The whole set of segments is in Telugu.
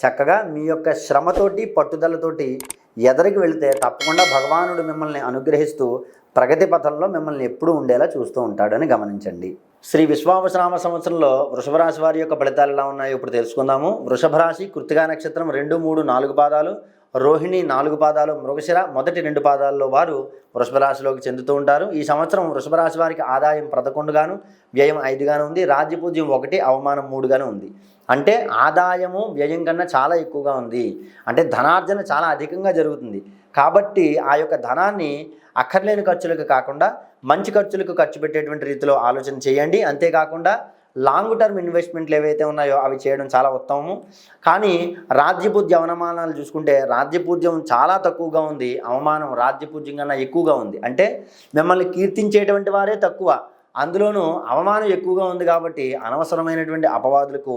చక్కగా మీ యొక్క శ్రమతోటి పట్టుదలతోటి ఎదరికి వెళితే తప్పకుండా భగవానుడు మిమ్మల్ని అనుగ్రహిస్తూ ప్రగతి పథంలో మిమ్మల్ని ఎప్పుడూ ఉండేలా చూస్తూ ఉంటాడని గమనించండి. శ్రీ విశ్వావసనామ సంవత్సరంలో వృషభరాశి వారి యొక్క ఫలితాలు ఎలా ఉన్నాయో ఇప్పుడు తెలుసుకుందాము. వృషభ రాశి నక్షత్రం రెండు మూడు నాలుగు పాదాలు. రోహిణి నాలుగు పాదాలు మృగశిర మొదటి రెండు పాదాల్లో వారు వృషభ రాశిలోకి చెందుతూ ఉంటారు. ఈ సంవత్సరం వృషభ రాశి వారికి ఆదాయం పదకొండుగాను వ్యయం ఐదుగాను ఉంది. రాజ్యపూజ్యం ఒకటి అవమానం మూడుగాను ఉంది. అంటే ఆదాయము వ్యయం కన్నా చాలా ఎక్కువగా ఉంది. అంటే ధనార్జన చాలా అధికంగా జరుగుతుంది. కాబట్టి ఆ యొక్క ధనాన్ని అక్కర్లేని ఖర్చులకు కాకుండా మంచి ఖర్చులకు ఖర్చు పెట్టేటువంటి రీతిలో ఆలోచన చేయండి. అంతేకాకుండా లాంగ్ టర్మ్ ఇన్వెస్ట్మెంట్లు ఏవైతే ఉన్నాయో అవి చేయడం చాలా ఉత్తమము. కానీ రాజ్యపూజ్య అవమానాలు చూసుకుంటే రాజ్యపూజ్యం చాలా తక్కువగా ఉంది. అవమానం రాజ్యపూజ్యం కన్నా ఎక్కువగా ఉంది. అంటే మిమ్మల్ని కీర్తించేటువంటి వారే తక్కువ. అందులోనూ అవమానం ఎక్కువగా ఉంది కాబట్టి అనవసరమైనటువంటి అపవాదులకు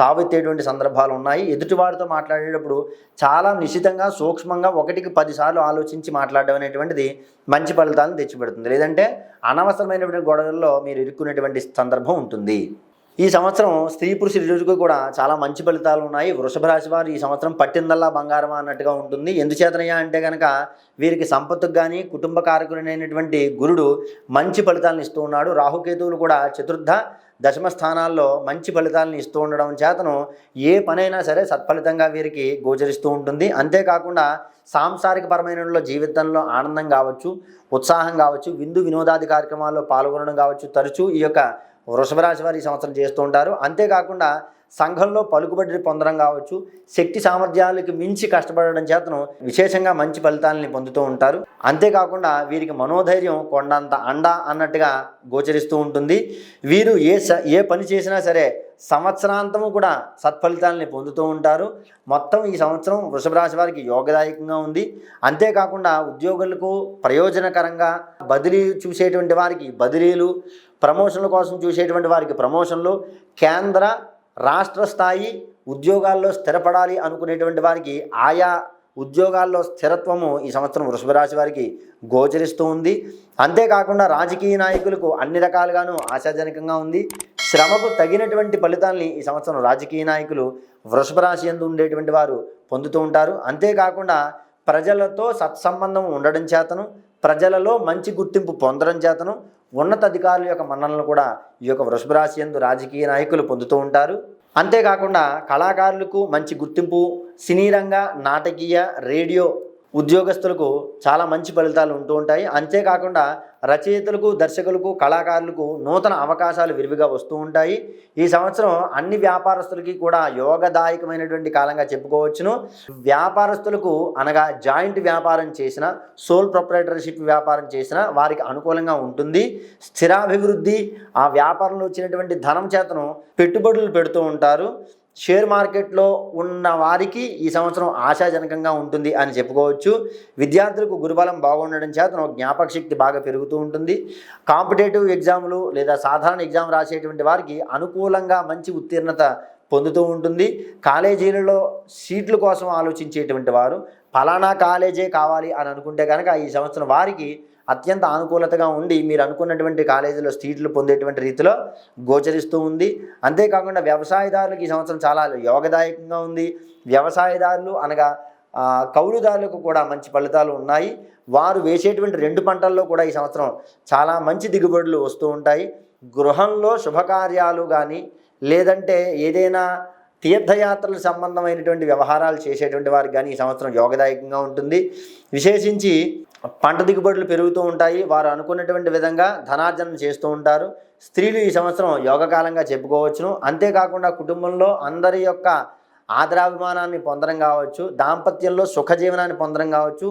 తావెత్తేటువంటి సందర్భాలు ఉన్నాయి. ఎదుటివారితో మాట్లాడేటప్పుడు చాలా నిశ్చితంగా సూక్ష్మంగా ఒకటికి పదిసార్లు ఆలోచించి మాట్లాడడం అనేటువంటిది మంచి ఫలితాలను తెచ్చిపెడుతుంది. లేదంటే అనవసరమైనటువంటి గొడవల్లో మీరు ఇరుక్కునేటువంటి సందర్భం ఉంటుంది. ఈ సంవత్సరం స్త్రీ పురుషుల ఇరువురికి కూడా చాలా మంచి ఫలితాలు ఉన్నాయి. వృషభ రాశి వారు ఈ సంవత్సరం పట్టిందల్లా బంగారం అన్నట్టుగా ఉంటుంది. ఎందుచేతనయ్యా అంటే కనుక వీరికి సంపత్తుకు కానీ కుటుంబ కారకులైనటువంటి గురుడు మంచి ఫలితాలను ఇస్తూ ఉన్నాడు. రాహుకేతువులు కూడా చతుర్థ దశమ స్థానాల్లో మంచి ఫలితాలను ఇస్తూ ఉండడం చేతను ఏ పనైనా సరే సత్ఫలితంగా వీరికి గోచరిస్తూ ఉంటుంది. అంతేకాకుండా సాంసారిక పరమైన జీవితంలో ఆనందం కావచ్చు ఉత్సాహం కావచ్చు విందు వినోదాది కార్యక్రమాల్లో పాల్గొనడం కావచ్చు తరచూ ఈ యొక్క వృషభ రాశి వారు ఈ సంవత్సరం చేస్తూ ఉంటారు. అంతేకాకుండా సంఘంలో పలుకుబడి పొందడం కావచ్చు శక్తి సామర్థ్యాలకు మించి కష్టపడడం చేతను విశేషంగా మంచి ఫలితాలని పొందుతూ ఉంటారు. అంతేకాకుండా వీరికి మనోధైర్యం కొండంత అండ అన్నట్టుగా గోచరిస్తూ ఉంటుంది. వీరు ఏ స ఏ పని చేసినా సరే సంవత్సరాంతము కూడా సత్ఫలితాలని పొందుతూ ఉంటారు. మొత్తం ఈ సంవత్సరం వృషభ రాశి వారికి యోగదాయకంగా ఉంది. అంతేకాకుండా ఉద్యోగులకు ప్రయోజనకరంగా బదిలీ చూసేటువంటి వారికి బదిలీలు ప్రమోషన్ల కోసం చూసేటువంటి వారికి ప్రమోషన్లు కేంద్ర రాష్ట్ర స్థాయి ఉద్యోగాల్లో స్థిరపడాలి అనుకునేటువంటి వారికి ఆయా ఉద్యోగాల్లో స్థిరత్వము ఈ సంవత్సరం వృషభ రాశి వారికి గోచరిస్తూ ఉంది. అంతేకాకుండా రాజకీయ నాయకులకు అన్ని రకాలుగాను ఆశాజనకంగా ఉంది. శ్రమకు తగినటువంటి ఫలితాల్ని ఈ సంవత్సరం రాజకీయ నాయకులు వృషభ రాశి ఎందు ఉండేటువంటి వారు పొందుతూ ఉంటారు. అంతేకాకుండా ప్రజలతో సత్సంబంధం ఉండడం చేతను ప్రజలలో మంచి గుర్తింపు పొందడం చేతను ఉన్నత అధికారుల యొక్క మన్ననలు కూడా ఈ యొక్క వృషభ రాశి ఎందు రాజకీయ నాయకులు పొందుతూ ఉంటారు. అంతేకాకుండా కళాకారులకు మంచి గుర్తింపు సినీ రంగ నాటకీయ రేడియో ఉద్యోగస్తులకు చాలా మంచి ఫలితాలు ఉంటూ ఉంటాయి. అంతేకాకుండా రచయితలకు దర్శకులకు కళాకారులకు నూతన అవకాశాలు విరివిగా వస్తూ ఉంటాయి. ఈ సంవత్సరం అన్ని వ్యాపారస్తులకి కూడా యోగదాయకమైనటువంటి కాలంగా చెప్పుకోవచ్చును. వ్యాపారస్తులకు అనగా జాయింట్ వ్యాపారం చేసిన సోల్ ప్రొపరేటర్షిప్ వ్యాపారం చేసిన వారికి అనుకూలంగా ఉంటుంది. స్థిరాభివృద్ధి ఆ వ్యాపారంలో వచ్చినటువంటి ధనం చేతను పెట్టుబడులు పెడుతూ ఉంటారు. షేర్ మార్కెట్లో ఉన్న వారికి ఈ సంవత్సరం ఆశాజనకంగా ఉంటుంది అని చెప్పుకోవచ్చు. విద్యార్థులకు గురుబలం బాగుండడం చేత జ్ఞాపక శక్తి బాగా పెరుగుతూ ఉంటుంది. కాంపిటేటివ్ ఎగ్జామ్లు లేదా సాధారణ ఎగ్జామ్ రాసేటువంటి వారికి అనుకూలంగా మంచి ఉత్తీర్ణత పొందుతూ ఉంటుంది. కాలేజీలలో సీట్ల కోసం ఆలోచించేటువంటి వారు ఫలానా కాలేజే కావాలి అని అనుకుంటే కనుక ఈ సంవత్సరం వారికి అత్యంత అనుకూలతగా ఉండి మీరు అనుకున్నటువంటి కాలేజీలో సీట్లు పొందేటువంటి రీతిలో గోచరిస్తూ ఉంది. అంతేకాకుండా వ్యవసాయదారులకు ఈ సంవత్సరం చాలా యోగదాయకంగా ఉంది. వ్యవసాయదారులు అనగా కౌలుదారులకు కూడా మంచి ఫలితాలు ఉన్నాయి. వారు వేసేటువంటి రెండు పంటల్లో కూడా ఈ సంవత్సరం చాలా మంచి దిగుబడులు వస్తూ ఉంటాయి. గృహంలో శుభకార్యాలు కానీ లేదంటే ఏదైనా తీర్థయాత్రలకు సంబంధమైనటువంటి వ్యవహారాలు చేసేటువంటి వారికి కానీ ఈ సంవత్సరం యోగదాయకంగా ఉంటుంది. విశేషించి పంట దిగుబడులు పెరుగుతూ ఉంటాయి. వారు అనుకున్నటువంటి విధంగా ధనార్జన చేస్తూ ఉంటారు. స్త్రీలు ఈ సంవత్సరం యోగకాలంగా చెప్పుకోవచ్చును. అంతేకాకుండా కుటుంబంలో అందరి యొక్క ఆదరాభిమానాన్ని పొందడం కావచ్చు దాంపత్యంలో సుఖజీవనాన్ని పొందడం కావచ్చు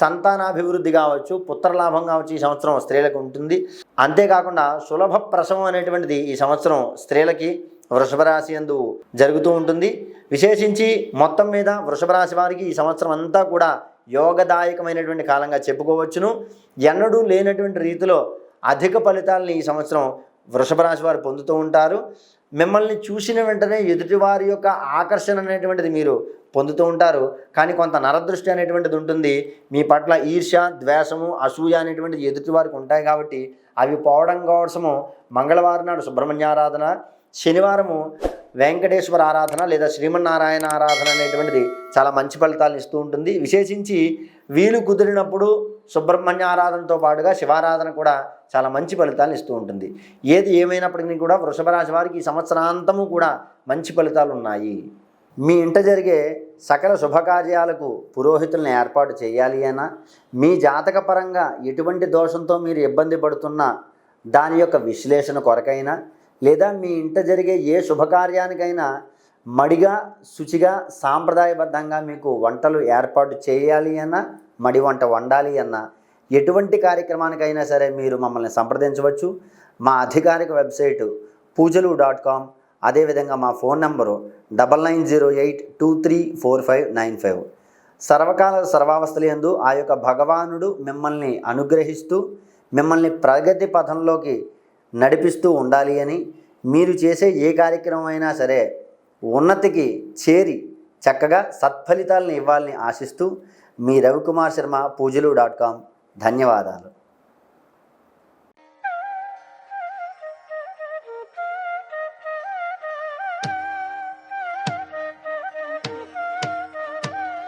సంతానాభివృద్ధి కావచ్చు పుత్రలాభం కావచ్చు ఈ సంవత్సరం స్త్రీలకు ఉంటుంది. అంతేకాకుండా సులభ ప్రసవం అనేటువంటిది ఈ సంవత్సరం స్త్రీలకి వృషభ రాశి యందు జరుగుతూ ఉంటుంది. విశేషించి మొత్తం మీద వృషభ రాశి వారికి ఈ సంవత్సరం అంతా కూడా యోగదాయకమైనటువంటి కాలంగా చెప్పుకోవచ్చును. ఎన్నడూ లేనటువంటి రీతిలో అధిక ఫలితాలని ఈ సంవత్సరం వృషభ రాశి వారు పొందుతూ ఉంటారు. మిమ్మల్ని చూసిన వెంటనే ఎదుటివారి యొక్క ఆకర్షణ అనేటువంటిది మీరు పొందుతూ ఉంటారు. కానీ కొంత నరదృష్టి అనేటువంటిది ఉంటుంది. మీ పట్ల ఈర్ష్య ద్వేషము అసూయ అనేటువంటిది ఎదుటివారికి ఉంటాయి కాబట్టి అవి పోవడం కోసము మంగళవారం నాడు సుబ్రహ్మణ్యారాధన శనివారము వెంకటేశ్వర ఆరాధన లేదా శ్రీమన్నారాయణ ఆరాధన అనేటువంటిది చాలా మంచి ఫలితాలను ఇస్తూ ఉంటుంది. విశేషించి వీలు కుదిరినప్పుడు సుబ్రహ్మణ్య ఆరాధనతో పాటుగా శివారాధన కూడా చాలా మంచి ఫలితాలను ఇస్తూ ఉంటుంది. ఏది ఏమైనప్పటికీ కూడా వృషభ రాశి వారికి ఈ సంవత్సరాంతము కూడా మంచి ఫలితాలు ఉన్నాయి. మీ ఇంట జరిగే సకల శుభకార్యాలకు పురోహితులను ఏర్పాటు చేయాలి అయినా మీ జాతకపరంగా ఎటువంటి దోషంతో మీరు ఇబ్బంది పడుతున్నా దాని యొక్క విశ్లేషణ కొరకైనా లేదా మీ ఇంట జరిగే ఏ శుభకార్యానికైనా మడిగా శుచిగా సాంప్రదాయబద్ధంగా మీకు వంటలు ఏర్పాటు చేయాలి అన్నా మడి వంట వండాలి అన్నా ఎటువంటి కార్యక్రమానికైనా సరే మీరు మమ్మల్ని సంప్రదించవచ్చు. మా అధికారిక వెబ్సైటు పూజలు డాట్ కామ్ అదేవిధంగా మా phone number double nine zero eight two three four five nine five. సర్వకాల సర్వావస్థలందు ఆ యొక్క భగవానుడు మిమ్మల్ని అనుగ్రహిస్తూ మిమ్మల్ని ప్రగతి పథంలోకి నడిపిస్తూ ఉండాలి అని మీరు చేసే ఏ కార్యక్రమం అయినా సరే ఉన్నతికి చేరి చక్కగా సత్ఫలితాలను ఇవ్వాలని ఆశిస్తూ మీ రవికుమార్ శర్మ పూజలు డాట్ కామ్. ధన్యవాదాలు.